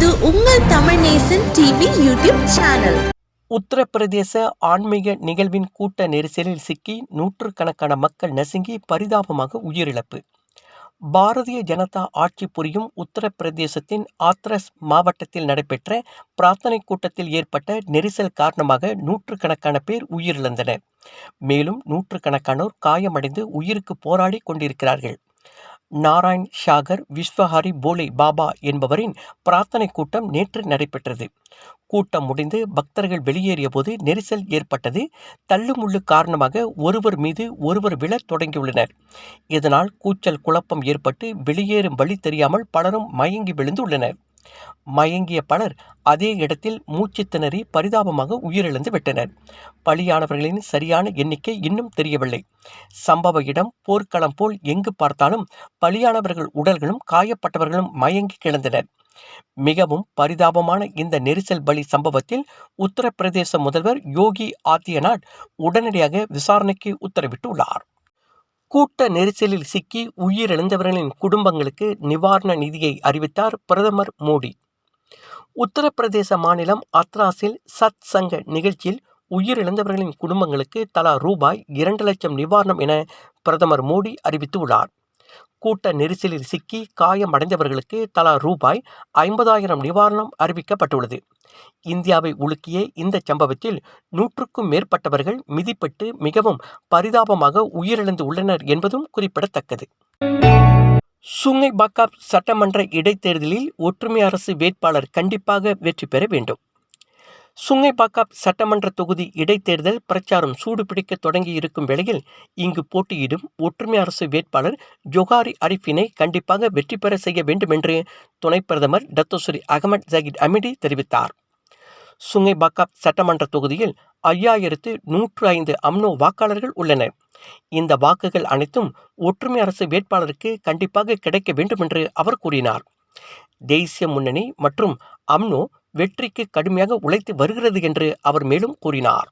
இது உங்கள் Tamil Nesan TV YouTube channel. Uttar Pradesh ஆன்மீக நிகழ்வின் கூட்ட நெரிசலில் சிக்கி நூற்றுக்கணக்கான மக்கள் நசுங்கி பரிதாபமாக உயிரிழப்பு. பாரதிய ஜனதா ஆட்சி புரியும் உத்தரப்பிரதேசத்தின் ஆத்ரஸ் மாவட்டத்தில் நடைபெற்ற பிரார்த்தனை கூட்டத்தில் ஏற்பட்ட நெரிசல் காரணமாக நூற்றுக்கணக்கான பேர் உயிரிழந்தனர். மேலும் நூற்றுக்கணக்கானோர் காயமடைந்து உயிருக்கு போராடி கொண்டிருக்கிறார்கள். நாராயண் ஷாகர் விஸ்வஹரி போலே பாபா என்பவரின் பிரார்த்தனை கூட்டம் நேற்று நடைபெற்றது. கூட்டம் முடிந்து பக்தர்கள் வெளியேறிய போது நெரிசல் ஏற்பட்டது. தள்ளுமுள்ளு காரணமாக ஒருவர் மீது ஒருவர் விழத் தொடங்கியுள்ளனர். இதனால் கூச்சல் குழப்பம் ஏற்பட்டு வெளியேறும் வழி தெரியாமல் பலரும் மயங்கி விழுந்துள்ளனர். மயங்கிய பலர் அதே இடத்தில் மூச்சு திணறி பரிதாபமாக உயிரிழந்து விட்டனர். பலியானவர்களின் சரியான எண்ணிக்கை இன்னும் தெரியவில்லை. சம்பவ இடம் போர்க்களம் போல் எங்கு பார்த்தாலும் பலியானவர்கள் உடல்களும் காயப்பட்டவர்களும் மயங்கி கிடந்தனர். மிகவும் பரிதாபமான இந்த நெரிசல் பலி சம்பவத்தில் உத்தரப்பிரதேச முதல்வர் யோகி ஆதித்யநாத் உடனடியாக விசாரணைக்கு உத்தரவிட்டுள்ளார். கூட்ட நெரிசலில் சிக்கி உயிரிழந்தவர்களின் குடும்பங்களுக்கு நிவாரண நிதியை அறிவித்தார் பிரதமர் மோடி. உத்தரப்பிரதேச மாநிலம் அத்ராஸில் சத் சங்க நிகழ்ச்சியில் உயிரிழந்தவர்களின் குடும்பங்களுக்கு தலா ரூபாய் இரண்டு லட்சம் நிவாரணம் என பிரதமர் மோடி அறிவித்துள்ளார். கூட்ட நெரிசலில் சிக்கி காயமடைந்தவர்களுக்கு தலா ரூபாய் ஐம்பதாயிரம் நிவாரணம் அறிவிக்கப்பட்டுள்ளது. இந்தியாவை உலுக்கிய இந்த சம்பவத்தில் நூற்றுக்கும் மேற்பட்டவர்கள் மிதிப்பட்டு மிகவும் பரிதாபமாக உயிரிழந்து உள்ளனர் என்பதும் குறிப்பிடத்தக்கது. சுங்கை பாக்காப் சட்டமன்ற இடைத்தேர்தலில் ஒற்றுமை அரசு வேட்பாளர் கண்டிப்பாக வெற்றி பெற வேண்டும். சுங்கை பாக்காப் சட்டமன்ற தொகுதி இடைத்தேர்தல் பிரச்சாரம் சூடுபிடிக்க தொடங்கி இருக்கும் வேளையில் இங்கு போட்டியிடும் ஒற்றுமை அரசு வேட்பாளர் ஜொஹாரி அரிஃபினை கண்டிப்பாக வெற்றி பெற செய்ய வேண்டும் என்று துணை பிரதமர் டத்தோஸ்ரீ அகமட் ஜகித் அமிடி தெரிவித்தார். சுங்கை பாக்காப் சட்டமன்ற தொகுதியில் ஐயாயிரத்து நூற்று ஐந்து அம்னோ வாக்காளர்கள் உள்ளனர். இந்த வாக்குகள் அனைத்தும் ஒற்றுமை அரசு வேட்பாளருக்கு கண்டிப்பாக கிடைக்க வேண்டும் என்று அவர் கூறினார். தேசிய முன்னணி மற்றும் அம்னோ வெற்றிக்கு கடுமையாக உழைத்து வருகிறது என்று அவர் மேலும் கூறினார்.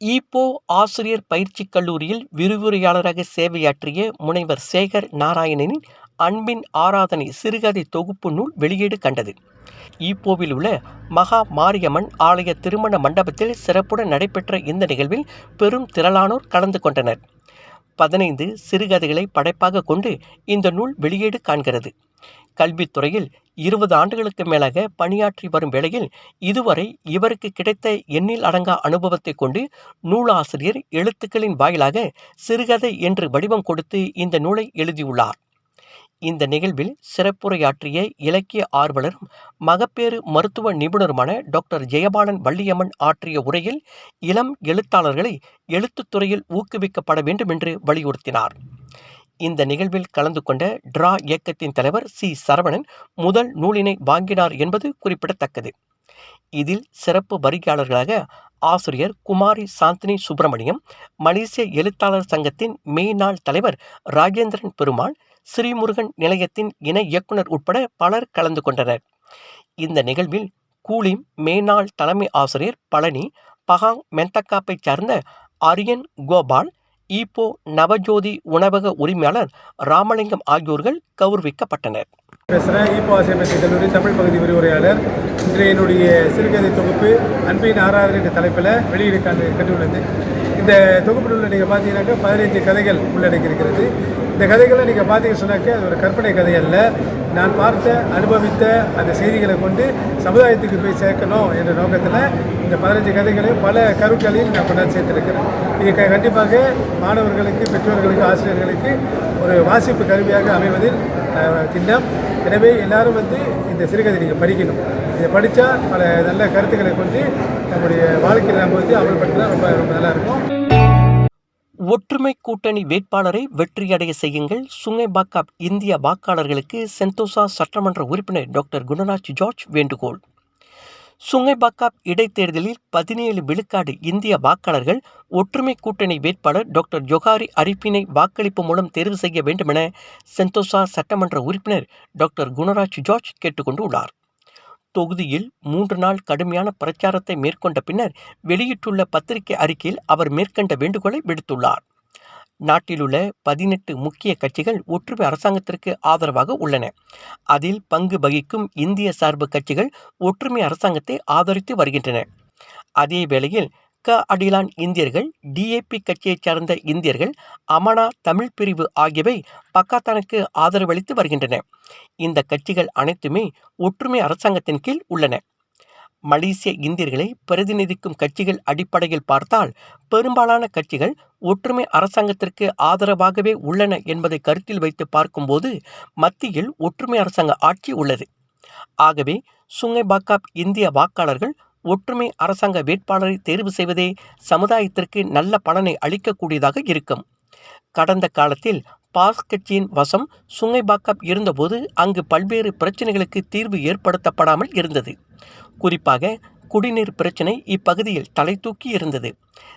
ஈப்போ ஆசிரியர் பயிற்சி கல்லூரியில் விரிவுரையாளராக சேவையாற்றிய முனைவர் சேகர் நாராயணனின் அன்பின் ஆராதனை சிறுகதை தொகுப்பு நூல் வெளியீடு கண்டது. ஈப்போவில் உள்ள மகா மாரியம்மன் ஆலய திருமண மண்டபத்தில் சிறப்புடன் நடைபெற்ற இந்த நிகழ்வில் பெரும் திரளானோர் கலந்து கொண்டனர். பதினைந்து சிறுகதைகளை படைப்பாக கொண்டு இந்த நூல் வெளியீடு காண்கிறது. கல்வித்துறையில் இருபது ஆண்டுகளுக்கு மேலாக பணியாற்றி வரும் வேளையில் இதுவரை இவருக்கு கிடைத்த எண்ணில் அடங்கா அனுபவத்தை கொண்டு நூலாசிரியர் எழுத்துக்களின் வாயிலாக சிறுகதை என்று வடிவம் கொடுத்து இந்த நூலை எழுதியுள்ளார். இந்த நிகழ்வில் சிறப்புரையாற்றிய இலக்கிய ஆர்வலரும் மகப்பேறு மருத்துவ நிபுணருமான டாக்டர் ஜெயபாலன் வள்ளியம்மன் ஆற்றிய உரையில் இளம் எழுத்தாளர்களை எழுத்துத்துறையில் ஊக்குவிக்கப்பட வேண்டும் என்று வலியுறுத்தினார். இந்த நிகழ்வில் கலந்து கொண்ட டிரா இயக்கத்தின் தலைவர் சி. சரவணன் முதல் நூலினை வாங்கினார் என்பது குறிப்பிடத்தக்கது. இதில் சிறப்பு வருகையாளர்களாக ஆசிரியர் குமாரி சாந்தினி சுப்பிரமணியம் மலேசிய எழுத்தாளர் சங்கத்தின் மெய்நாள் தலைவர் ராஜேந்திரன் பெருமாள் ஸ்ரீமுருகன் நிலையத்தின் இணை இயக்குனர் உட்பட பலர் கலந்து கொண்டனர். இந்த நிகழ்வில் கூலிம் மேனாள் தலைமை ஆசிரியர் பழனி பகாங் மெந்தக்காப்பைச் சார்ந்த அரியன் கோபால் ஈப்போ நவஜோதி உணவக உரிமையாளர் ராமலிங்கம் ஆகியோர்கள் கௌரவிக்கப்பட்டனர். பேசுகிறேன் ஈப்போ ஆசிரியர் கல்லூரி தமிழ் பகுதி விரிவுரையாளர். இன்று என்னுடைய சிறுகதை தொகுப்பு அன்பின் ஆராதனை என்ற தலைப்பில் வெளியீடு கண்டு கண்டுள்ளது. இந்த தொகுப்பில் உள்ள நீங்கள் பார்த்தீங்கன்னாக்கா பதினைஞ்சு கதைகள் உள்ளடங்கியிருக்கிறது இந்த கதைகளை நீங்கள் பார்த்தீங்க சொன்னாக்க அது ஒரு கற்பனை கதை அல்ல. நான் பார்த்த அனுபவித்த அந்த செய்திகளை கொண்டு சமுதாயத்துக்கு போய் சேர்க்கணும் என்ற நோக்கத்தில் இந்த பதினஞ்சு கதைகளையும் பல கருக்களையும் நான் கொண்டாந்து சேர்த்துருக்கிறேன். இது க- கண்டிப்பாக மாணவர்களுக்கு பெற்றோர்களுக்கு ஆசிரியர்களுக்கு ஒரு வாசிப்பு கருவியாக அமைவதில் திண்ணம் எனவே எல்லாரும் வந்து இந்த சிறுகதை நீங்கள் படிக்கணும். இதை படித்தா பல நல்ல கருத்துக்களை கொண்டு நம்முடைய வாழ்க்கையில் நம்ம வந்து அமல்படுத்தினா ரொம்ப ரொம்ப நல்லாயிருக்கும் ஒற்றுமை கூட்டணி வேட்பாளரை வெற்றியடைய செய்யுங்கள். சுங்கைபாக்காப் இந்திய வாக்காளர்களுக்கு செந்தோசா சட்டமன்ற உறுப்பினர் டாக்டர் குணராஜ் ஜார்ஜ் வேண்டுகோள். சுங்கைபாக்காப் இடைத்தேர்தலில் பதினேழு விழுக்காடு இந்திய வாக்காளர்கள் ஒற்றுமை கூட்டணி வேட்பாளர் டாக்டர் ஜொஹாரி அரிப்பினை வாக்களிப்பு மூலம் தேர்வு செய்ய வேண்டுமென செந்தோசா சட்டமன்ற உறுப்பினர் டாக்டர் குணராஜ் ஜார்ஜ் கேட்டுக்கொண்டுள்ளார். தொகுதியில் மூன்று நாள் கடுமையான பிரச்சாரத்தை மேற்கொண்ட பின்னர் வெளியிட்டுள்ள பத்திரிகை அறிக்கையில் அவர் மேற்கண்ட வேண்டுகோளை விடுத்துள்ளார். நாட்டிலுள்ள பதினெட்டு முக்கிய கட்சிகள் ஒற்றுமை அரசாங்கத்திற்கு ஆதரவாக உள்ளன. அதில் பங்கு வகிக்கும் இந்திய சார்பு கட்சிகள் ஒற்றுமை அரசாங்கத்தை ஆதரித்து வருகின்றன. அதே வேளையில் க. அடிலான் இந்தியர்கள் டிஏபி கட்சியைச் சார்ந்த இந்தியர்கள் அமனா தமிழ் பிரிவு ஆகியவை பக்காத்தானுக்கு ஆதரவளித்து வருகின்றன. இந்த கட்சிகள் அனைத்துமே ஒற்றுமை அரசாங்கத்தின் கீழ் உள்ளன. மலேசிய இந்தியர்களை பிரதிநிதிக்கும் கட்சிகள் அடிப்படையில் பார்த்தால் பெரும்பாலான கட்சிகள் ஒற்றுமை அரசாங்கத்திற்கு ஆதரவாகவே உள்ளன என்பதை கருத்தில் வைத்து பார்க்கும்போது மத்தியில் ஒற்றுமை அரசாங்க ஆட்சி உள்ளது. ஆகவே சுங்கை பாக்காப் இந்திய வாக்காளர்கள் ஒற்றுமை அரசாங்க வேட்பாளரை தேர்வு செய்வதே சமுதாயத்திற்கு நல்ல பலனை அளிக்கக்கூடியதாக இருக்கும். கடந்த காலத்தில் பாஸ் கட்சியின் வசம் சுங்கைபாக்காப் இருந்தபோது அங்கு பல்வேறு பிரச்சனைகளுக்கு தீர்வு ஏற்படுத்தப்படாமல் இருந்தது. குறிப்பாக குடிநீர் பிரச்சினை இப்பகுதியில் தலை தூக்கி இருந்தது.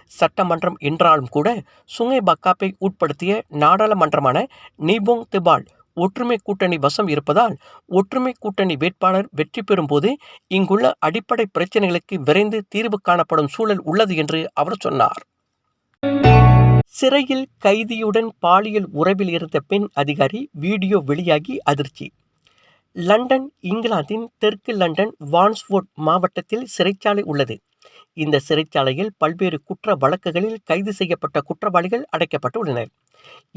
சட்டமன்றம் என்றாலும் கூட சுங்கை பக்காப்பை உட்படுத்திய நாடாளுமன்றமான நீபோங் திபால் ஒற்றுமை கூட்டணி வசம் இருப்பதால் ஒற்றுமை கூட்டணி வேட்பாளர் வெற்றி பெறும்போது இங்குள்ள அடிப்படை பிரச்சனைகளுக்கு விரைந்து தீர்வு காணப்படும் சூழல் உள்ளது என்று அவர் சொன்னார். சிறையில் கைதியுடன் பாலியல் உறவில் இருந்த பெண் அதிகாரி வீடியோ வெளியாகி அதிர்ச்சி. லண்டன் இங்கிலாந்தின் தெற்கு லண்டன் வான்ஸ்வோர்ட் மாவட்டத்தில் சிறைச்சாலை உள்ளது. இந்த சிறைச்சாலையில் பல்வேறு குற்ற வழக்குகளில் கைது செய்யப்பட்ட குற்றவாளிகள் அடைக்கப்பட்டுள்ளனர்.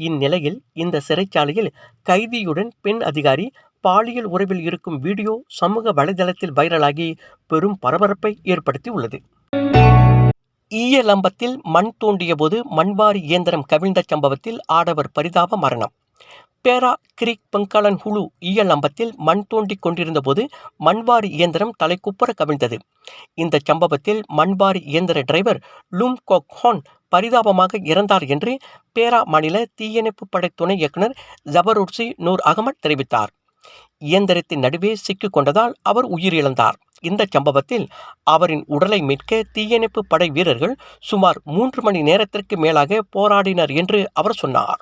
இந்நிலையில் இந்த சிறைச்சாலையில் கைதியுடன் பெண் அதிகாரி பாலியல் உறவில் இருக்கும் வீடியோ சமூக வலைதளத்தில் வைரலாகி பெரும் பரபரப்பை ஏற்படுத்தி உள்ளது ஈயலம்பத்தில் மண் தோண்டிய போது மண்வாரி இயந்திரம் கவிழ்ந்த சம்பவத்தில் ஆடவர் பரிதாப மரணம். பேரா கிரிக் பங்காளன் ஹுலு ஈயலம்பத்தில் மண் தோண்டி கொண்டிருந்த போது மண்வாரி இயந்திரம் தலைக்குப்புற கவிழ்ந்தது. இந்த சம்பவத்தில் மண்வாரி இயந்திர டிரைவர் லூம் கோக்ஹான் பரிதாபமாக இறந்தார் என்று பேரா மாநில தீயணைப்பு படை துணை இயக்குனர் ஜபருட்சி நூர் அகமட் தெரிவித்தார். இயந்திரத்தின் நடுவே சிக்கிக் கொண்டதால் அவர் உயிரிழந்தார். இந்த சம்பவத்தில் அவரின் உடலை மீட்க தீயணைப்பு படை வீரர்கள் சுமார் மூன்று மணி நேரத்திற்கு மேலாக போராடினர் என்று அவர் சொன்னார்.